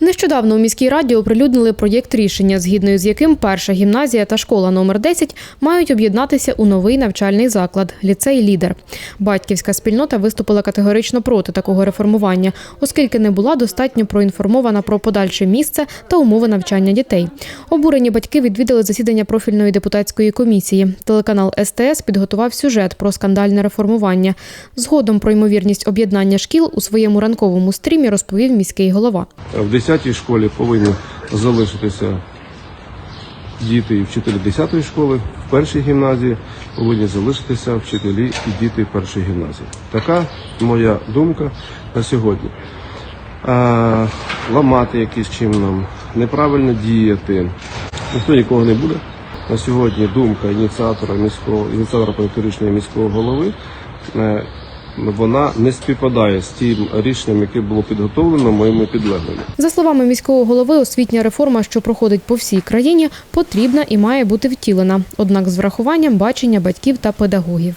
Нещодавно у міській раді оприлюднили проєкт рішення, згідно з яким перша гімназія та школа номер 10 мають об'єднатися у новий навчальний заклад ліцей Лідер. Батьківська спільнота виступила категорично проти такого реформування, оскільки не була достатньо проінформована про подальше місце та умови навчання дітей. Обурені батьки відвідали засідання профільної депутатської комісії. Телеканал СТС підготував сюжет про скандальне реформування. Згодом про ймовірність об'єднання шкіл у своєму ранковому стрімі розповів міський голова. В 10-й школі повинні залишитися діти і вчителі 10-ї школи, в першій гімназії повинні залишитися вчителі і діти першої гімназії. Така моя думка на сьогодні. А, ламати якийсь чином, неправильно діяти. Ніхто нікого не буде. На сьогодні думка ініціатора міського ініціатора проєкту міського голови. Вона не співпадає з тим рішенням, яке було підготовлено моїми підлеглими. За словами міського голови, освітня реформа, що проходить по всій країні, потрібна і має бути втілена, однак з врахуванням бачення батьків та педагогів.